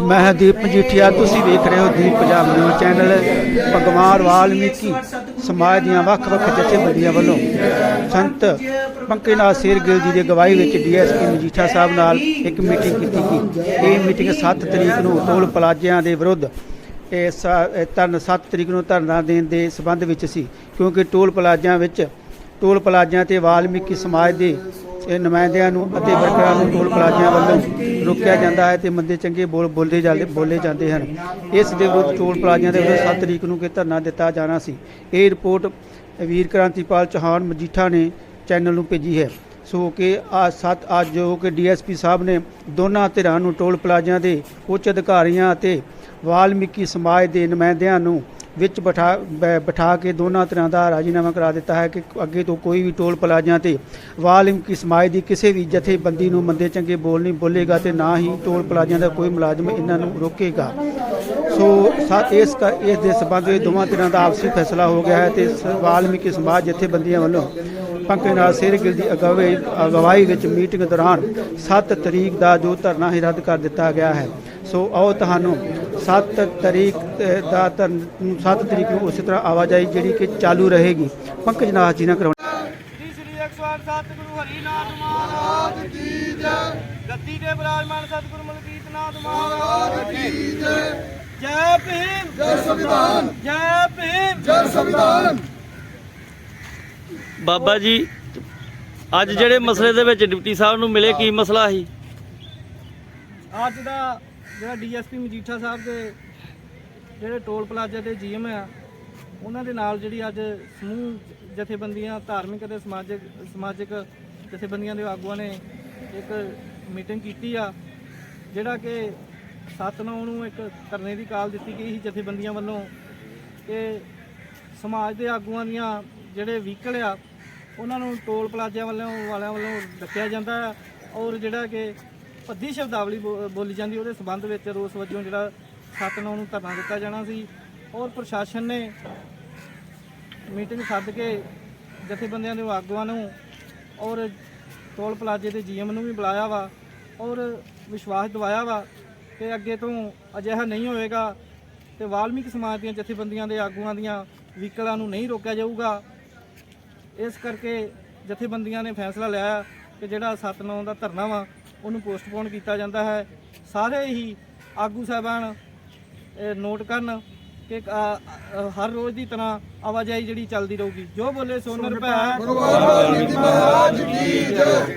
ਮੈਂ ਦੀਪ ਮਜੀਠੀਆ, ਤੁਸੀਂ ਵੇਖ ਰਹੇ ਹੋ ਦੀਪ ਪੰਜਾਬ ਨਿਊਜ਼ ਚੈਨਲ ਭਗਵਾਨ ਵਾਲਮੀਕੀ ਸਮਾਜ ਦੀਆਂ ਵੱਖ-ਵੱਖ ਜਥੇਬੰਦੀਆਂ ਵੱਲੋਂ ਸੰਤ ਪੰਕੇਨਾਥ ਸਿਰਗਿੱਲ ਜੀ ਦੀ ਅਗਵਾਈ ਵਿੱਚ ਡੀਐਸਪੀ ਮਜੀਠਾ ਸਾਹਿਬ ਨਾਲ ਇੱਕ ਮੀਟਿੰਗ ਕੀਤੀ ਗਈ। ਇਹ ਮੀਟਿੰਗ 7 ਤਰੀਕ ਨੂੰ ਟੋਲ ਪਲਾਜ਼ਿਆਂ ਦੇ ਵਿਰੁੱਧ, ਇਹ ਧਰਨ 7 ਤਰੀਕ ਨੂੰ ਧਰਨਾ ਦੇਣ ਦੇ ਸਬੰਧ ਵਿੱਚ ਸੀ, ਕਿਉਂਕਿ ਟੋਲ ਪਲਾਜ਼ਿਆਂ ਵਿੱਚ, ਟੋਲ ਪਲਾਜ਼ਿਆਂ ਤੇ ਵਾਲਮੀਕੀ ਸਮਾਜ ਦੇ ਇਹ ਨੁਮਾਇੰਦਿਆਂ ਨੂੰ ਅਤੇ ਵਰਕਰਾਂ ਨੂੰ ਟੋਲ ਪਲਾਜ਼ਿਆਂ ਵੱਲੋਂ ਰੋਕਿਆ ਜਾਂਦਾ ਹੈ ਤੇ ਮੰਦੇ ਚੰਗੇ ਬੋਲ ਬੋਲਦੇ ਜਾਂਦੇ, ਬੋਲੇ ਜਾਂਦੇ ਹਨ। ਇਸ ਦੇ ਵਿਰੁੱਧ ਟੋਲ ਪਲਾਜ਼ਿਆਂ ਦੇ ਵਿਰੁੱਧ 7 ਤਰੀਕ ਨੂੰ ਕਿ ਧਰਨਾ ਦਿੱਤਾ ਜਾਣਾ ਸੀ। ਇਹ ਰਿਪੋਰਟ ਵੀਰ ਕ੍ਰਾਂਤੀਪਾਲ ਚੌਹਾਨ ਮਜੀਠਾ ਨੇ ਚੈਨਲ ਨੂੰ ਭੇਜੀ ਹੈ। ਸੋ ਕਿ ਆ ਸੱਤ ਅੱਜ ਜੋ ਕਿ ਡੀਐਸਪੀ ਸਾਹਿਬ ਨੇ ਦੋਨਾਂ ਧਿਰਾਂ ਨੂੰ ਟੋਲ ਪਲਾਜ਼ਿਆਂ ਦੇ ਉੱਚ ਅਧਿਕਾਰੀਆਂ ਅਤੇ ਵਾਲਮੀਕੀ ਸਮਾਜ ਦੇ ਨੁਮਾਇੰਦਿਆਂ ਨੂੰ ਵਿੱਚ ਬਿਠਾ ਬੈ- ਬਿਠਾ ਕੇ ਦੋਨਾਂ ਤਰ੍ਹਾਂ ਦਾ ਰਾਜੀਨਾਮਾ ਕਰਾ ਦਿੱਤਾ ਹੈ ਕਿ ਅੱਗੇ ਤੋਂ ਕੋਈ ਵੀ ਟੋਲ ਪਲਾਜ਼ਿਆਂ ਤੇ ਵਾਲਮੀਕੀ ਸਮਾਜ ਦੀ ਕਿਸੇ ਵੀ ਜਥੇਬੰਦੀ ਨੂੰ ਮੰਦੇ ਚੰਗੇ ਬੋਲ ਨਹੀਂ ਬੋਲੇਗਾ ਤੇ ਨਾ ਹੀ ਟੋਲ ਪਲਾਜ਼ਿਆਂ ਦਾ ਕੋਈ ਮੁਲਾਜ਼ਮ ਇਹਨਾਂ ਨੂੰ ਰੋਕੇਗਾ। ਸੋ ਇਸ ਕ- ਇਸ ਦੇ ਸਬੰਧ ਵਿੱਚ ਦੋਵਾਂ ਤਰ੍ਹਾਂ ਦਾ ਆਪਸੀ ਫੈਸਲਾ ਹੋ ਗਿਆ ਹੈ ਤੇ ਸ- ਵਾਲਮੀਕੀ ਸਮਾਜ ਜਥੇਬੰਦੀਆਂ ਵੱਲੋਂ ਪੰਕਜਨਾਥ ਸਿੰਘ ਗਿੱਲ ਦੀ ਅਗਵਾਈ ਅਗਵਾਈ ਵਿੱਚ ਮੀਟਿੰਗ ਦੌਰਾਨ 7 ਤਰੀਕ ਦਾ ਜੋ ਧਰਨਾ ਹੀ ਰੱਦ ਕਰ ਦਿੱਤਾ ਗਿਆ ਹੈ। ਸੋ ਆਓ ਤੁਹਾਨੂੰ 7 ਤਰੀਕ ਦਾ ਧਰਨ 7 ਤਰੀਕ ਨੂੰ ਉਸੇ ਤਰ੍ਹਾਂ ਆਵਾਜਾਈ ਜਿਹੜੀ ਕਿ ਚਾਲੂ ਰਹੇਗੀ। ਪੰਕਜਨਾਥ ਜੀ ਨਾਲ ਕਰਾਉਣੀ ਜੀ ਸ੍ਰੀ 108 ਸਤਿਗੁਰੂ ਹਰੀਨਾਥ ਮਹਾਰਾਜ ਕੀ ਜੈ। ਗੱਦੀ ਤੇ ਬਿਰਾਜਮਾਨ ਸਤਿਗੁਰੂ ਮਲਕੀਤ ਨਾਥ ਮਹਾਰਾਜ ਕੀ ਜੈ। ਜੈ ਭੀਮ। ਜੈ ਸੰਵਿਧਾਨ। ਜੈ ਭੀਮ। ਜੈ ਸੰਵਿਧਾਨ। ਬਾਬਾ ਜੀ ਅੱਜ ਜਿਹੜੇ ਮਸਲੇ ਦੇ ਵਿੱਚ ਡਿਪਟੀ ਸਾਹਿਬ ਨੂੰ ਮਿਲੇ ਕੀ ਮਸਲਾ ਸੀ? ਅੱਜ ਦਾ ਜਿਹੜਾ ਡੀਐਸਪੀ ਮਜੀਠਾ ਸਾਹਿਬ ਦੇ ਜਿਹੜੇ ਟੋਲ ਪਲਾਜ਼ਾ ਦੇ ਜੀਐਮ ਆ, ਉਹਨਾਂ ਦੇ ਨਾਲ ਜਿਹੜੀ ਅੱਜ ਸਮੂਹ ਜਥੇਬੰਦੀਆਂ, ਧਾਰਮਿਕ ਅਤੇ ਸਮਾਜਿਕ ਸਮਾਜਿਕ ਜਥੇਬੰਦੀਆਂ ਦੇ ਆਗੂਆਂ ਨੇ ਇੱਕ ਮੀਟਿੰਗ ਕੀਤੀ ਆ, ਜਿਹੜਾ ਕਿ 7 ਨੌ ਨੂੰ ਇੱਕ ਧਰਨੇ ਦੀ ਕਾਲ ਦਿੱਤੀ ਗਈ ਸੀ ਜਥੇਬੰਦੀਆਂ ਵੱਲੋਂ ਕਿ ਸਮਾਜ ਦੇ ਆਗੂਆਂ ਦੀਆਂ ਜਿਹੜੇ ਵਹੀਕਲ ਆ, ਉਹਨਾਂ ਨੂੰ ਟੋਲ ਪਲਾਜ਼ਿਆਂ ਵੱਲੋਂ, ਵਾਲਿਆਂ ਵੱਲੋਂ ਰੱਖਿਆ ਜਾਂਦਾ ਹੈ ਔਰ ਜਿਹੜਾ ਕਿ ਭੱਦੀ ਸ਼ਬਦਾਵਲੀ ਬੋ- ਬੋਲੀ ਜਾਂਦੀ, ਉਹਦੇ ਸਬੰਧ ਵਿੱਚ ਰੋਸ ਵਜੋਂ ਜਿਹੜਾ 7 ਨੌ ਨੂੰ ਧਰਨਾ ਦਿੱਤਾ ਜਾਣਾ ਸੀ। ਔਰ ਪ੍ਰਸ਼ਾਸਨ ਨੇ ਮੀਟਿੰਗ ਸੱਦ ਕੇ ਜਥੇਬੰਦੀਆਂ ਦੇ ਆਗੂਆਂ ਨੂੰ ਔਰ ਟੋਲ ਪਲਾਜ਼ੇ ਦੇ ਜੀਐਮ ਨੂੰ ਵੀ ਬੁਲਾਇਆ ਵਾ ਔਰ ਵਿਸ਼ਵਾਸ ਦਿਵਾਇਆ ਵਾ ਕਿ ਅੱਗੇ ਤੋਂ ਅਜਿਹਾ ਨਹੀਂ ਹੋਵੇਗਾ ਤੇ ਵਾਲਮੀਕ ਸਮਾਜ ਦੀਆਂ ਜਥੇਬੰਦੀਆਂ ਦੇ ਆਗੂਆਂ ਦੀਆਂ ਵਹੀਕਲਾਂ ਨੂੰ ਨਹੀਂ ਰੋਕਿਆ ਜਾਊਗਾ। ਇਸ ਕਰਕੇ ਜਥੇਬੰਦੀਆਂ ਨੇ ਫੈਸਲਾ ਲਿਆ ਕਿ ਜਿਹੜਾ 7-9 ਦਾ ਧਰਨਾ ਵਾ ਉਹਨੂੰ ਪੋਸਟਪੋਨ ਕੀਤਾ ਜਾਂਦਾ ਹੈ। ਸਾਰੇ ਹੀ ਆਗੂ ਸਾਹਿਬਾਨ ਨੋਟ ਕਰਨ ਕਿ ਹਰ ਰੋਜ਼ ਦੀ ਤਰ੍ਹਾਂ ਆਵਾਜਾਈ ਜਿਹੜੀ ਚੱਲਦੀ ਰਹੂਗੀ। ਜੋ ਬੋਲੇ ਸੋਨਰ ਭੈ ਭਗਵਾਨ ਵਾਲਮੀਕੀ ਮਹਾਰਾਜ ਕੀ ਜੈ।